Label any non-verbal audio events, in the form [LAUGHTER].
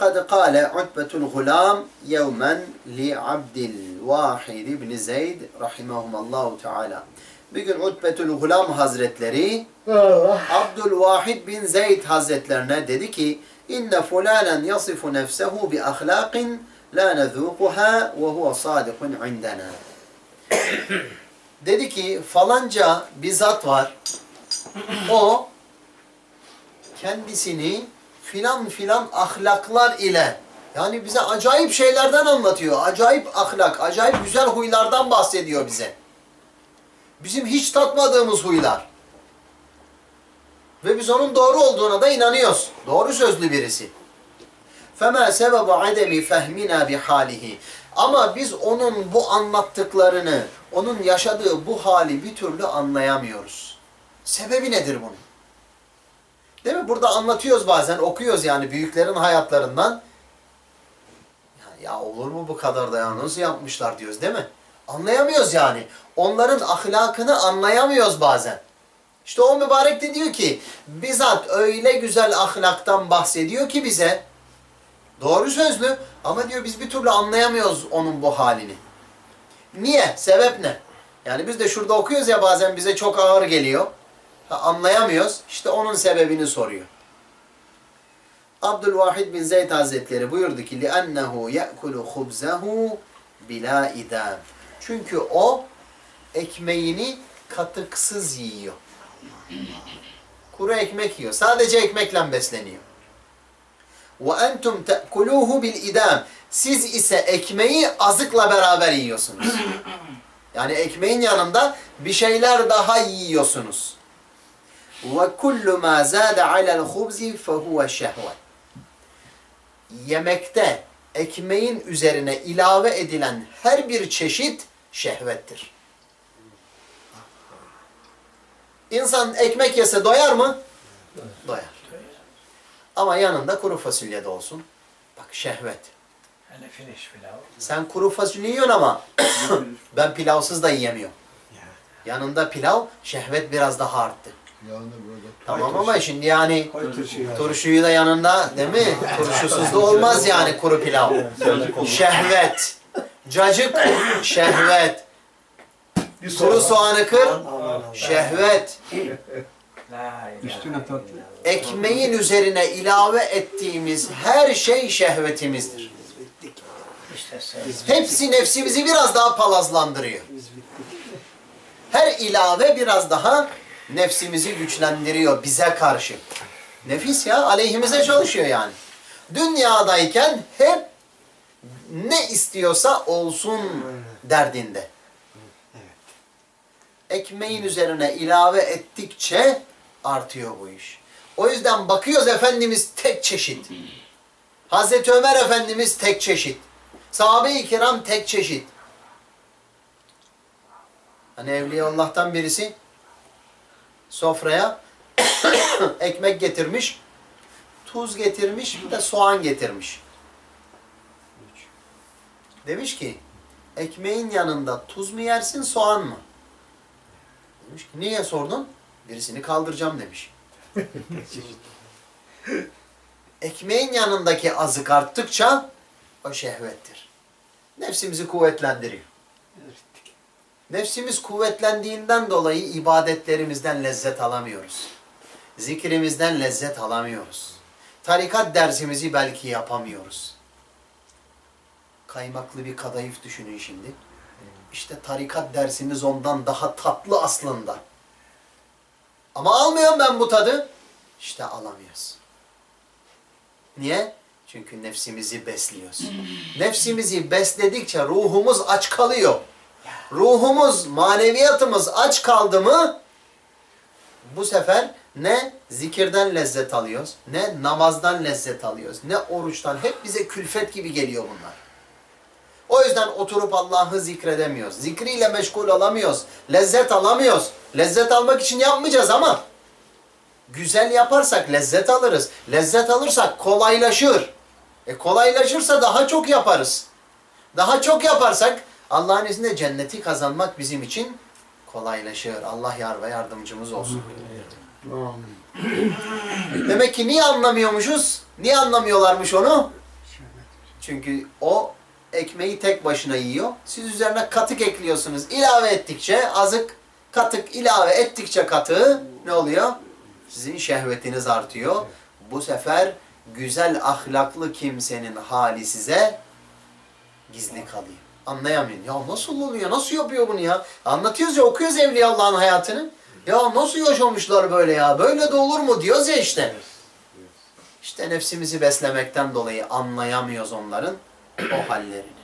فقد قال عتبة الغلام يوما لعبد الواحد بن زيد رحمهم الله تعالى Bir gün Utbetül Gulam Hazretleri Allah. Abdülvahid bin Zeyd Hazretlerine dedi ki İnne fulanen yasifu nefsehu bi ahlakin la nezukuha ve huve sadikun indena. dedi ki falanca bir zat var. O kendisini filan filan ahlaklar ile yani bize acayip şeylerden anlatıyor. Acayip ahlak, acayip güzel huylardan bahsediyor bize. Bizim hiç tatmadığımız huylar. Ve biz onun doğru olduğuna da inanıyoruz. Doğru sözlü birisi. فَمَا سَبَبُ عَدَمِ فَهْمِنَا بِحَالِهِ Ama biz onun bu anlattıklarını, onun yaşadığı bu hali bir türlü anlayamıyoruz. Sebebi nedir bunun? Değil mi? Burada anlatıyoruz bazen, okuyoruz yani büyüklerin hayatlarından. Ya, ya olur mu bu kadar da ya nasıl yapmışlar diyoruz değil mi? Anlayamıyoruz yani. Onların ahlakını anlayamıyoruz bazen. İşte o mübarek de diyor ki bizzat öyle güzel ahlaktan bahsediyor ki bize doğru sözlü ama diyor biz bir türlü anlayamıyoruz onun bu halini. Niye? Sebep ne? Yani biz de şurada okuyoruz ya bazen bize çok ağır geliyor Ha, anlayamıyoruz. İşte onun sebebini soruyor. Abdülvahid bin Zeyd Hazretleri buyurdu ki لِأَنَّهُ يَأْكُلُ خُبْزَهُ بِلَا اِدَامٍ Çünkü o ekmeğini katıksız yiyor. Kuru ekmek yiyor. Sadece ekmekle besleniyor. وَاَنْتُمْ تَأْكُلُوهُ بِالْاِدَامِ Siz ise ekmeği azıkla beraber yiyorsunuz. Yani ekmeğin yanında bir şeyler daha yiyorsunuz. Ve kullu ma zâde alel hubzi fehuve şehve. Yemekte ekmeğin üzerine ilave edilen her bir çeşit şehvettir. İnsan ekmek yese doyar mı? Doyar. Ama yanında kuru fasulye de olsun. Bak şehvet. Sen kuru fasulye yiyorsun ama [COUGHS] ben pilavsız da yiyemiyorum. Yanında pilav şehvet biraz daha arttı. Tamam ama şimdi yani Koy turşuyu. turşuyu da yanında değil mi? Turşusuz da olmaz yani kuru pilav. Şehvet. Cacık, şehvet. Kuru soğanı kır, şehvet. Üstüne tatlı. Ekmeğin üzerine ilave ettiğimiz her şey şehvetimizdir. Hepsi nefsimizi biraz daha palazlandırıyor. Her ilave biraz daha nefsimizi güçlendiriyor bize karşı. Nefis ya aleyhimize çalışıyor yani. Dünyadayken hep ne istiyorsa olsun derdinde. Ekmeğin üzerine ilave ettikçe artıyor bu iş. O yüzden bakıyoruz Efendimiz tek çeşit. Hazreti Ömer Efendimiz tek çeşit. Sahabe-i kiram tek çeşit. Hani Evliyaullah'tan birisi sofraya [COUGHS] ekmek getirmiş, tuz getirmiş, bir de soğan getirmiş. Demiş ki, ekmeğin yanında tuz mu yersin, soğan mı? Demiş ki, niye sordun? Birisini kaldıracağım demiş. [LAUGHS] Ekmeğin yanındaki azık arttıkça o şehvettir. Nefsimizi kuvvetlendiriyor. Nefsimiz kuvvetlendiğinden dolayı ibadetlerimizden lezzet alamıyoruz. Zikrimizden lezzet alamıyoruz. Tarikat dersimizi belki yapamıyoruz. Kaymaklı bir kadayıf düşünün şimdi. İşte tarikat dersimiz ondan daha tatlı aslında. Ama almıyorum ben bu tadı. İşte alamıyoruz. Niye? Çünkü nefsimizi besliyoruz. Nefsimizi besledikçe ruhumuz aç kalıyor. Ruhumuz, maneviyatımız aç kaldı mı bu sefer ne zikirden lezzet alıyoruz, ne namazdan lezzet alıyoruz, ne oruçtan. Hep bize külfet gibi geliyor bunlar. O yüzden oturup Allah'ı zikredemiyoruz. Zikriyle meşgul olamıyoruz. Lezzet alamıyoruz. Lezzet almak için yapmayacağız ama güzel yaparsak lezzet alırız. Lezzet alırsak kolaylaşır. E kolaylaşırsa daha çok yaparız. Daha çok yaparsak Allah'ın izniyle cenneti kazanmak bizim için kolaylaşır. Allah yar ve yardımcımız olsun. Amin. Demek ki niye anlamıyormuşuz? Niye anlamıyorlarmış onu? Çünkü o ekmeği tek başına yiyor. Siz üzerine katık ekliyorsunuz. İlave ettikçe azık, katık ilave ettikçe katığı ne oluyor? Sizin şehvetiniz artıyor. Bu sefer güzel ahlaklı kimsenin hali size gizli kalıyor. Anlayamıyorsun. Ya nasıl oluyor? Nasıl yapıyor bunu ya? Anlatıyoruz ya okuyoruz Evliya Allah'ın hayatını. Ya nasıl yaşamışlar böyle ya? Böyle de olur mu diyoruz ya işte. İşte nefsimizi beslemekten dolayı anlayamıyoruz onların o hallerini.